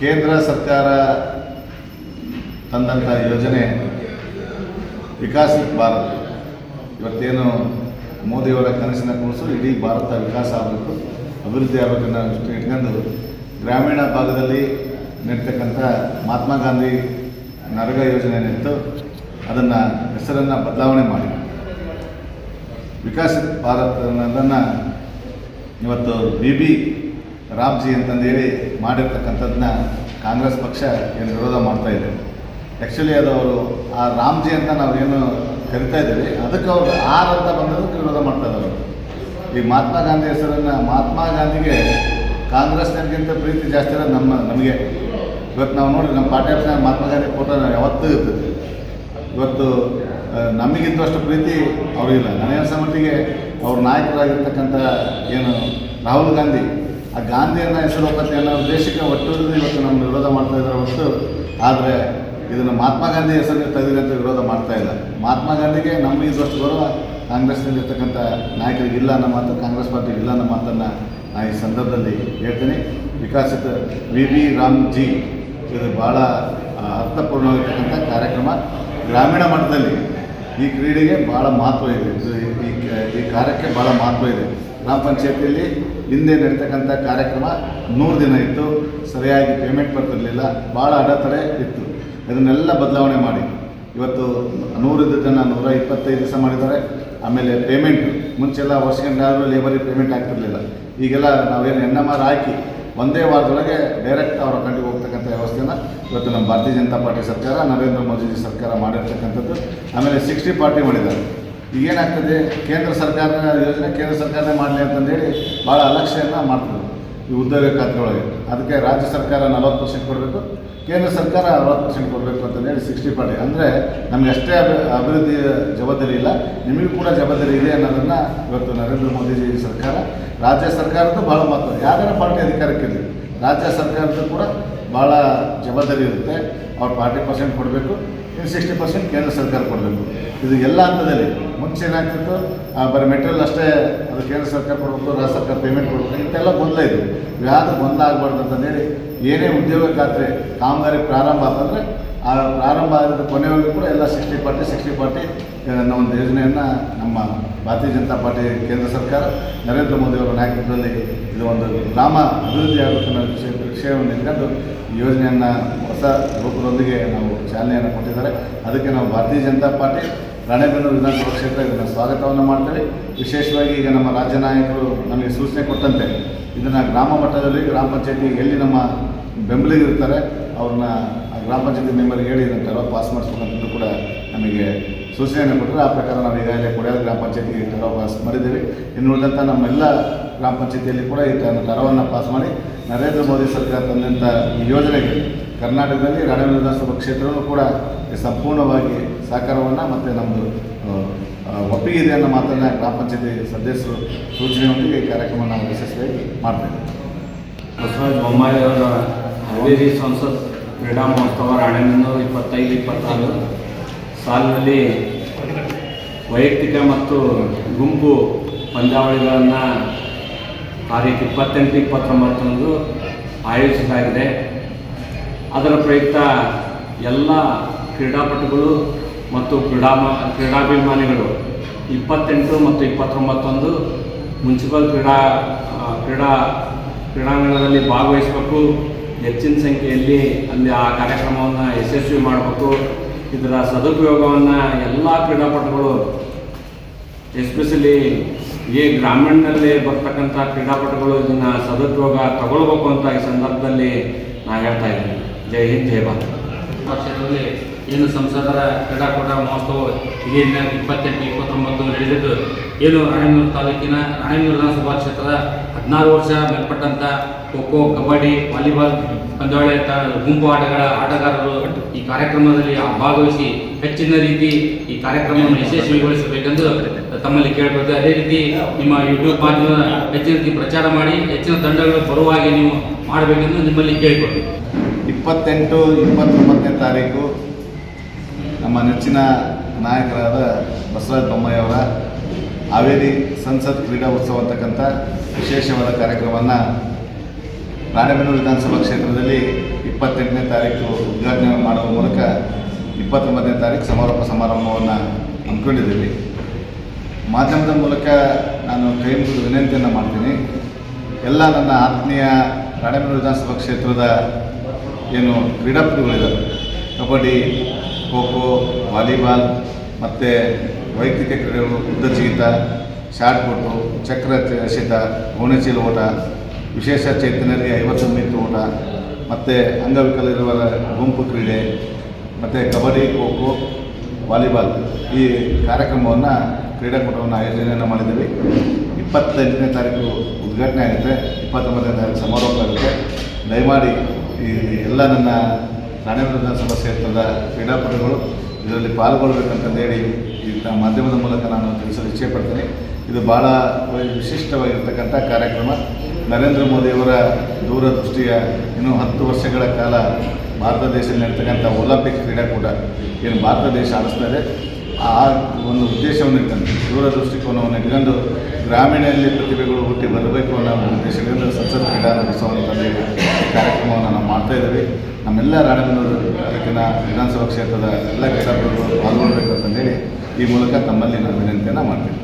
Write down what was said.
ಕೇಂದ್ರ ಸರ್ಕಾರ ತಂದಂಥ ಯೋಜನೆ ವಿಕಾಸ ಭಾರತ್. ಇವತ್ತೇನು ಮೋದಿಯವರ ಕನಸಿನ ಕೂಸು, ಇಡೀ ಭಾರತ ವಿಕಾಸ ಆಗಬೇಕು, ಅಭಿವೃದ್ಧಿ ಆಗಬೇಕು ಅನ್ನೋ ದೃಷ್ಟಿ ಇಟ್ಕೊಂಡು ಗ್ರಾಮೀಣ ಭಾಗದಲ್ಲಿ ನೆಡ್ತಕ್ಕಂಥ ಮಹಾತ್ಮ ಗಾಂಧಿ ನರಗ ಯೋಜನೆ ನಿಂತು ಅದನ್ನು ಹೆಸರನ್ನು ಬದಲಾವಣೆ ಮಾಡಿ. ವಿಕಾಸ ಭಾರತ ಅದನ್ನು ಇವತ್ತು ಬಿ ಬಿ ರಾಮ್ಜಿ ಅಂತಂದೇಳಿ ಮಾಡಿರ್ತಕ್ಕಂಥದ್ದನ್ನ ಕಾಂಗ್ರೆಸ್ ಪಕ್ಷ ಏನು ವಿರೋಧ ಮಾಡ್ತಾ ಇದೆ. ಆ್ಯಕ್ಚುಲಿ ಅದು ಅವರು ಆ ರಾಮ್ಜಿ ಅಂತ ನಾವು ಏನು ಕರಿತಾ ಇದ್ದೀವಿ, ಅದಕ್ಕೆ ಅವರು ಆರ್ ಅಂತ ಬಂದದಕ್ಕೆ ವಿರೋಧ ಮಾಡ್ತಾ ಇದ್ದಾರೆ. ಈ ಮಹಾತ್ಮ ಗಾಂಧಿ ಹೆಸರನ್ನು ಮಹಾತ್ಮ ಗಾಂಧಿಗೆ ಕಾಂಗ್ರೆಸ್ನವ್ರಿಗಿಂತ ಪ್ರೀತಿ ಜಾಸ್ತಿ ಇರೋದು ನಮ್ಮ, ನಮಗೆ. ಇವತ್ತು ನಾವು ನೋಡಿ ನಮ್ಮ ಆಫೀಸ್ನಾಗ ಮಹಾತ್ಮ ಗಾಂಧಿ ಫೋಟೋ ಯಾವತ್ತೂ ಇರ್ತದೆ. ಇವತ್ತು ನಮಗಿದ್ದಷ್ಟು ಪ್ರೀತಿ ಅವರಿಲ್ಲ ನನಗನ್ಸೋ ಮಟ್ಟಿಗೆ ಅವ್ರ ನಾಯಕರಾಗಿರ್ತಕ್ಕಂಥ ಏನು ರಾಹುಲ್ ಗಾಂಧಿ ಆ ಗಾಂಧಿಯನ್ನ ಹೆಸರು ಒಪ್ಪತ್ತೆ ಎಲ್ಲ ಉದ್ದೇಶಕ್ಕೆ ಒಟ್ಟು ಇವತ್ತು ನಮ್ಮ ವಿರೋಧ ಮಾಡ್ತಾ ಇದ್ದಾರೆ ಹೊರತು, ಆದರೆ ಇದನ್ನು ಮಹಾತ್ಮ ಗಾಂಧಿ ಹೆಸರಿಗೆ ತೆಗೆದಿದೆ ಅಂತ ವಿರೋಧ ಮಾಡ್ತಾ ಇಲ್ಲ. ಮಹಾತ್ಮ ಗಾಂಧಿಗೆ ನಮ್ಮ ನಮಗಿದ್ದಷ್ಟು ಬರುವ ಕಾಂಗ್ರೆಸ್ನಲ್ಲಿರ್ತಕ್ಕಂಥ ನಾಯಕರಿಗೆ ಇಲ್ಲ ಅನ್ನೋ ಮಾತು, ಕಾಂಗ್ರೆಸ್ ಪಾರ್ಟಿಗೆ ಇಲ್ಲ ಅನ್ನೋ ಮಾತನ್ನು ನಾ ಈ ಸಂದರ್ಭದಲ್ಲಿ ಹೇಳ್ತೀನಿ. ವಿಕಾಸಿತ ವಿ ವಿ ರಾಮ್ಜಿ, ಇದು ಭಾಳ ಅರ್ಥಪೂರ್ಣವಾಗಿರ್ತಕ್ಕಂಥ ಕಾರ್ಯಕ್ರಮ. ಗ್ರಾಮೀಣ ಮಟ್ಟದಲ್ಲಿ ಈ ಕ್ರೀಡೆಗೆ ಭಾಳ ಮಹತ್ವ ಇದೆ. ಈ ಕಾರ್ಯಕ್ಕೆ ಭಾಳ ಮಹತ್ವ ಇದೆ. ಗ್ರಾಮ ಪಂಚಾಯತಿಯಲ್ಲಿ ಹಿಂದೆ ನಡೀತಕ್ಕಂಥ ಕಾರ್ಯಕ್ರಮ ನೂರು ದಿನ ಇತ್ತು. ಸರಿಯಾಗಿ ಪೇಮೆಂಟ್ ಬರ್ತಿರಲಿಲ್ಲ. ಭಾಳ ಅಡೆತಡೆ ಇತ್ತು. ಇದನ್ನೆಲ್ಲ ಬದಲಾವಣೆ ಮಾಡಿ. ಇವತ್ತು ನೂರಿದ್ದ ಜನ ನೂರ ಇಪ್ಪತ್ತೈದು ದಿವಸ ಮಾಡಿದ್ದಾರೆ. ಆಮೇಲೆ ಪೇಮೆಂಟ್ ಮುಂಚೆಲ್ಲ ವರ್ಷಗಂಟಾದರೂ ಲೇಬರಿಗೆ ಪೇಮೆಂಟ್ ಆಗ್ತಿರಲಿಲ್ಲ. ಈಗೆಲ್ಲ ನಾವೇನು ಎನ್ ಎಂ ಆರ್ ಹಾಕಿ ಒಂದೇ ವಾರದೊಳಗೆ ಡೈರೆಕ್ಟ್ ಅವರ ಕಂಡಿಗೆ ಹೋಗ್ತಕ್ಕಂಥ ವ್ಯವಸ್ಥೆನ ಇವತ್ತು ನಮ್ಮ ಭಾರತೀಯ ಜನತಾ ಪಾರ್ಟಿ ಸರ್ಕಾರ, ನರೇಂದ್ರ ಮೋದಿಜಿ ಸರ್ಕಾರ ಮಾಡಿರ್ತಕ್ಕಂಥದ್ದು. ಆಮೇಲೆ ಸಿಕ್ಸ್ಟಿ ಪಾರ್ಟಿ ಮಾಡಿದ್ದಾರೆ. ಈಗೇನಾಗ್ತದೆ, ಕೇಂದ್ರ ಸರ್ಕಾರದ ಯೋಜನೆ ಕೇಂದ್ರ ಸರ್ಕಾರನೇ ಮಾಡಲಿ ಅಂತಂದೇಳಿ ಭಾಳ ಅಲಕ್ಷ್ಯನ ಮಾಡ್ತದೆ ಈ ಉದ್ಯೋಗ ಖಾತೆಗಳಿಗೆ ಅದಕ್ಕೆ ರಾಜ್ಯ ಸರ್ಕಾರ ನಲವತ್ತು ಪರ್ಸೆಂಟ್ ಕೊಡಬೇಕು, ಕೇಂದ್ರ ಸರ್ಕಾರ ಅರವತ್ತು ಪರ್ಸೆಂಟ್ ಕೊಡಬೇಕು ಅಂತಂದೇಳಿ ಸಿಕ್ಸ್ಟಿ ಪಾರ್ಟಿ ಅಂದರೆ ನಮಗೆ ಅಷ್ಟೇ ಅಭಿ ಅಭಿವೃದ್ಧಿಯ ಜವಾಬ್ದಾರಿ ಇಲ್ಲ, ನಿಮಗೂ ಕೂಡ ಜವಾಬ್ದಾರಿ ಇದೆ ಅನ್ನೋದನ್ನು ಇವತ್ತು ನರೇಂದ್ರ ಮೋದಿಜಿ ಸರ್ಕಾರ, ರಾಜ್ಯ ಸರ್ಕಾರದ್ದು ಭಾಳ ಮಹತ್ವ. ಯಾವ್ದಾರ ಪಾರ್ಟಿ ಅಧಿಕಾರಕ್ಕಿರಲಿ, ರಾಜ್ಯ ಸರ್ಕಾರದ್ದು ಕೂಡ ಭಾಳ ಜವಾಬ್ದಾರಿ ಇರುತ್ತೆ, ಅವ್ರು ಫಾರ್ಟಿ ಪರ್ಸೆಂಟ್ ಕೊಡಬೇಕು. ಇನ್ನು ಸಿಕ್ಸ್ಟಿ ಪರ್ಸೆಂಟ್ ಕೇಂದ್ರ ಸರ್ಕಾರ ಕೊಡಬೇಕು. ಇದು ಎಲ್ಲ ಹಂತದಲ್ಲಿ ಮುಂಚೆ ಏನಾಗ್ತಿತ್ತು? ಬರೀ ಮೆಟೀರಿಯಲ್ ಅಷ್ಟೇ ಅದು ಕೇಂದ್ರ ಸರ್ಕಾರ ಕೊಡಬೇಕು, ರಾಜ್ಯ ಸರ್ಕಾರ ಪೇಮೆಂಟ್ ಕೊಡಬೇಕು, ಇಂಥೆಲ್ಲ ಗೊಂದಲ ಇದು. ಯಾವುದು ಗೊಂದಲ ಆಗಬಾರ್ದು ಅಂತಂದೇಳಿ ಏನೇ ಉದ್ಯೋಗ ಖಾತ್ರಿ ಕಾಮಗಾರಿ ಪ್ರಾರಂಭ ಆತಂದರೆ ಆ ಪ್ರಾರಂಭ ಆಗಿದ್ದ ಕೊನೆಯವರೆಗೂ ಕೂಡ ಎಲ್ಲ ಸಿಕ್ಸ್ಟಿ ಪಾರ್ಟಿ ಸಿಕ್ಸ್ಟಿ ಪಾರ್ಟಿ ಒಂದು ಯೋಜನೆಯನ್ನು ನಮ್ಮ ಭಾರತೀಯ ಜನತಾ ಪಾರ್ಟಿ, ಕೇಂದ್ರ ಸರ್ಕಾರ ನರೇಂದ್ರ ಮೋದಿ ಅವರ ನಾಯಕತ್ವದಲ್ಲಿ ಇದು ಒಂದು ಗ್ರಾಮ ಅಭಿವೃದ್ಧಿ ಆಗುತ್ತೆ ಅನ್ನೋ ವಿಷಯ ವಿಷಯವನ್ನು ಇಟ್ಕೊಂಡು ಯೋಜನೆಯನ್ನು ಹೊಸ ರೂಪದೊಂದಿಗೆ ನಾವು ಚಾಲನೆಯನ್ನು ಕೊಟ್ಟಿದ್ದಾರೆ. ಅದಕ್ಕೆ ನಾವು ಭಾರತೀಯ ಜನತಾ ಪಾರ್ಟಿ, ರಾಣೆಬೆನ್ನೂರು ವಿಧಾನಸಭಾ ಕ್ಷೇತ್ರ ಇದನ್ನು ಸ್ವಾಗತವನ್ನು ಮಾಡ್ತೇವೆ. ವಿಶೇಷವಾಗಿ ಈಗ ನಮ್ಮ ರಾಜ್ಯ ನಾಯಕರು ನಮಗೆ ಸೂಚನೆ ಕೊಟ್ಟಂತೆ, ಇದನ್ನು ಗ್ರಾಮ ಮಟ್ಟದಲ್ಲಿ ಗ್ರಾಮ ಪಂಚಾಯತಿ ಎಲ್ಲಿ ನಮ್ಮ ಬೆಂಬಲಿಗಿರ್ತಾರೆ ಅವ್ರನ್ನ ಗ್ರಾಮ ಪಂಚಾಯತಿ ಮೆಂಬರ್ಗೆ ಹೇಳಿ ಇದನ್ನು ಪಾಸ್ ಮಾಡಿಸ್ಬೇಕಂತಂದು ಕೂಡ ನಮಗೆ ಸೂಚನೆಯನ್ನು ಕೊಟ್ಟರೆ ಆ ಪ್ರಕಾರ ನಾವು ಈಗಾಗಲೇ ಕೊಡಿಯಾದ ಗ್ರಾಮ ಪಂಚಾಯತಿಗೆ ಟೆರೋ ಪಾಸ್ ಮಾಡಿದ್ದೇವೆ. ಇನ್ನು ಉಳಿದಂಥ ನಮ್ಮೆಲ್ಲ ಗ್ರಾಮ ಪಂಚಾಯತಿಯಲ್ಲಿ ಕೂಡ ಈ ತರವನ್ನು ಪಾಸ್ ಮಾಡಿ ನರೇಂದ್ರ ಮೋದಿ ಸರ್ಕಾರ ತಂದಂಥ ಈ ಯೋಜನೆಗೆ ಕರ್ನಾಟಕದಲ್ಲಿ ರಾಣಿ ವಿಧಾನಸಭಾ ಕ್ಷೇತ್ರವೂ ಕೂಡ ಸಂಪೂರ್ಣವಾಗಿ ಸಹಕಾರವನ್ನು ಮತ್ತು ನಮ್ಮದು ಒಪ್ಪಿಗೆ ಇದೆ ಅನ್ನೋ ಮಾತನ್ನು ಗ್ರಾಮ ಪಂಚಾಯತಿ ಸದಸ್ಯರು ಸೂಚನೆಯೊಂದಿಗೆ ಈ ಕಾರ್ಯಕ್ರಮವನ್ನು ನಾವು ಯಶಸ್ವಿಯಾಗಿ ಮಾಡ್ತೇವೆ ಬಸವರಾಜ ಬೊಮ್ಮಾಯಿ ಅವರ ಸಂಸತ್ ಕ್ರೀಡಾ ಮಹೋತ್ಸವ ರಾಣೆಬೆನ್ನೂರು ಇಪ್ಪತ್ತೈದು, ಇಪ್ಪತ್ತಾರು. ಸಾಲಿನಲ್ಲಿ ವೈಯಕ್ತಿಕ ಮತ್ತು ಗುಂಪು ಪಂದ್ಯಾವಳಿಗಳನ್ನು ತಾರೀಕು ಇಪ್ಪತ್ತೆಂಟು, ಇಪ್ಪತ್ತೊಂಬತ್ತರಂದು ಆಯೋಜಿಸಲಾಗಿದೆ. ಅದರ ಪ್ರಯುಕ್ತ ಎಲ್ಲ ಕ್ರೀಡಾಪಟುಗಳು ಮತ್ತು ಕ್ರೀಡಾ ಕ್ರೀಡಾಭಿಮಾನಿಗಳು ಇಪ್ಪತ್ತೆಂಟು ಮತ್ತು ಇಪ್ಪತ್ತೊಂಬತ್ತೊಂದು ಮುನ್ಸಿಪಲ್ ಕ್ರೀಡಾ ಕ್ರೀಡಾ, ಕ್ರೀಡಾಂಗಣದಲ್ಲಿ ಭಾಗವಹಿಸಬೇಕು. ಹೆಚ್ಚಿನ ಸಂಖ್ಯೆಯಲ್ಲಿ ಅಲ್ಲಿ ಆ ಕಾರ್ಯಕ್ರಮವನ್ನು ಯಶಸ್ವಿ ಮಾಡಬೇಕು. ಇದರ ಸದುಪಯೋಗವನ್ನು ಎಲ್ಲ ಕ್ರೀಡಾಪಟುಗಳು, ಎಸ್ಪೆಷಲಿ ಈ ಗ್ರಾಮೀಣದಲ್ಲಿ ಬರ್ತಕ್ಕಂಥ ಕ್ರೀಡಾಪಟುಗಳು ಇದನ್ನು ಸದುಪಯೋಗ ತಗೊಳ್ಬೇಕು ಅಂತ ಈ ಸಂದರ್ಭದಲ್ಲಿ ನಾನು ಹೇಳ್ತಾ ಇದ್ದೀನಿ. ಜೈ ಹಿಂದ್, ಜೈ ಭಾರತ್. ಏನು ಸಂಸದರ ಕ್ರೀಡಾಕೂಟ ಮಹೋತ್ಸವ ಇದೇ ದಿನ ಇಪ್ಪತ್ತೆಂಟು, ಇಪ್ಪತ್ತೊಂಬತ್ತು ನಡೆದಿದ್ದು, ಏನು ರಾಣೆಮೂರು ತಾಲೂಕಿನ ರಾಣೆಮೂರು ವಿಧಾನಸಭಾ ಕ್ಷೇತ್ರದ ಹದಿನಾರು ವರ್ಷ ಮೇಲ್ಪಟ್ಟಂಥ ಖೋ ಖೋ ಕಬಡ್ಡಿ, ವಾಲಿಬಾಲ್, ಪಂದ್ಯಾವಳಿ ಗುಂಪು ಆಟಗಳ ಆಟಗಾರರು ಈ ಕಾರ್ಯಕ್ರಮದಲ್ಲಿ ಭಾಗವಹಿಸಿ ಹೆಚ್ಚಿನ ರೀತಿ ಈ ಕಾರ್ಯಕ್ರಮವನ್ನು ಯಶಸ್ವಿಗೊಳಿಸಬೇಕೆಂದು ತಮ್ಮಲ್ಲಿ ಕೇಳಿಕೊಳ್ತೇವೆ ಅದೇ ರೀತಿ ನಿಮ್ಮ ಯೂಟ್ಯೂಬ್ ಮಾಧ್ಯಮ ಹೆಚ್ಚಿನ ರೀತಿ ಪ್ರಚಾರ ಮಾಡಿ, ಹೆಚ್ಚಿನ ತಂಡಗಳು ಬರುವ ಹಾಗೆ ನೀವು ಮಾಡಬೇಕೆಂದು ನಿಮ್ಮಲ್ಲಿ ಕೇಳಿಕೊಳ್ತೀವಿ ಇಪ್ಪತ್ತೆಂಟು, ಇಪ್ಪತ್ತೊಂಬತ್ತನೇ ತಾರೀಕು ನಮ್ಮ ನೆಚ್ಚಿನ ನಾಯಕರಾದ ಬಸವರಾಜ ಬೊಮ್ಮಯ್ಯವರ ಹಾವೇರಿ ಸಂಸತ್ ಕ್ರೀಡಾ ಉತ್ಸವ ಅಂತಕ್ಕಂಥ ವಿಶೇಷವಾದ ಕಾರ್ಯಕ್ರಮವನ್ನು ರಾಣೆಬೆನ್ನೂರು ವಿಧಾನಸಭಾ ಕ್ಷೇತ್ರದಲ್ಲಿ ಇಪ್ಪತ್ತೆಂಟನೇ ತಾರೀಕು ಉದ್ಘಾಟನೆ ಮಾಡುವ ಮೂಲಕ ಇಪ್ಪತ್ತೊಂಬತ್ತನೇ ತಾರೀಕು ಸಮಾರೋಪ ಸಮಾರಂಭವನ್ನು ಹಮ್ಮಿಕೊಂಡಿದ್ದೀವಿ. ಮಾಧ್ಯಮದ ಮೂಲಕ ನಾನು ಕೈ ಮುಗಿದು ವಿನಂತಿಯನ್ನು ಮಾಡ್ತೀನಿ. ಎಲ್ಲ ನನ್ನ ಆತ್ಮೀಯ ರಾಣೆಬೆನ್ನೂರು ವಿಧಾನಸಭಾ ಕ್ಷೇತ್ರದ ಏನು ಕ್ರೀಡಾಪಟುಗಳಿದ್ದಾರೆ ಕಬಡ್ಡಿ ಖೋ ಖೋ ವಾಲಿಬಾಲ್ ಮತ್ತು ವೈಯಕ್ತಿಕ ಕ್ರೀಡೆಗಳು ಉದ್ದ ಜಿಗಿತ ಶಾರ್ಟ್ ಪುಟ್ಟು, ಚಕ್ರ ಎಸೆತ ಗೋಣಿಚೀಲ ಓಟ, ವಿಶೇಷ ಚೈತನ್ಯರಿಗೆ ಐವತ್ತು ಮೀಟರ್ ಓಟ ಮತ್ತು ಅಂಗವಿಕಲರಿರುವವರ ಗುಂಪು ಕ್ರೀಡೆ ಮತ್ತು ಕಬಡ್ಡಿ ಖೋ ಖೋ ವಾಲಿಬಾಲ್ ಈ ಕಾರ್ಯಕ್ರಮವನ್ನು ಕ್ರೀಡಾಕೂಟವನ್ನು ಆಯೋಜನೆಯನ್ನು ಮಾಡಿದ್ದೀವಿ. ಇಪ್ಪತ್ತೆಂಟನೇ ತಾರೀಕು ಉದ್ಘಾಟನೆ ಆಗುತ್ತೆ. ಇಪ್ಪತ್ತೊಂಬತ್ತನೇ ತಾರೀಕು ಸಮಾರೋಪ ಆಗುತ್ತೆ. ದಯಮಾಡಿ ಈ ಎಲ್ಲ ನನ್ನ ರಾಣೇಬೆನ್ನೂರು ವಿಧಾನಸಭಾ ಕ್ಷೇತ್ರದ ಕ್ರೀಡಾಪಟುಗಳು ಇದರಲ್ಲಿ ಪಾಲ್ಗೊಳ್ಬೇಕಂತಂದೇಳಿ ಈ ಮಾಧ್ಯಮದ ಮೂಲಕ ನಾನು ತಿಳಿಸಲು ಇಚ್ಛೆಪಡ್ತೀನಿ. ಇದು ಭಾಳ ವಿಶಿಷ್ಟವಾಗಿರ್ತಕ್ಕಂಥ ಕಾರ್ಯಕ್ರಮ. ನರೇಂದ್ರ ಮೋದಿಯವರ ದೂರದೃಷ್ಟಿಯ ಇನ್ನೂ ಹತ್ತು ವರ್ಷಗಳ ಕಾಲ ಭಾರತ ದೇಶದಲ್ಲಿ ನಡೀತಕ್ಕಂಥ ಒಲಿಂಪಿಕ್ ಕ್ರೀಡಾಕೂಟ ಏನು ಭಾರತ ದೇಶ ಆಡಿಸ್ತಾ ಇದೆ. ಆ ಒಂದು ಉದ್ದೇಶವನ್ನು ಇಟ್ಕೊಂಡು ದೂರದೃಷ್ಟಿಕೋನವನ್ನು ಇಟ್ಕೊಂಡು ಗ್ರಾಮೀಣದಲ್ಲಿ ಪ್ರತಿಭೆಗಳು ಹುಟ್ಟಿ ಬರಬೇಕು ಅನ್ನೋ ಉದ್ದೇಶದಿಂದ ಸಂಸತ್ ಕ್ರೀಡಾ ಈ ಕಾರ್ಯಕ್ರಮವನ್ನು ನಾವು ಮಾಡ್ತಾ ಇದ್ದೀವಿ. ನಮ್ಮೆಲ್ಲ ರಾಣಬೆನ್ನೂರು ತಾಲೂಕಿನ ವಿಧಾನಸಭಾ ಕ್ಷೇತ್ರದ ಎಲ್ಲ ಕ್ಷೇತ್ರಗಳು ಪಾಲ್ಗೊಳ್ಬೇಕು ಅಂತಂದೇಳಿ ಈ ಮೂಲಕ ತಮ್ಮಲ್ಲಿ ನಾನು ವಿನಂತಿಯನ್ನು ಮಾಡ್ತೀನಿ.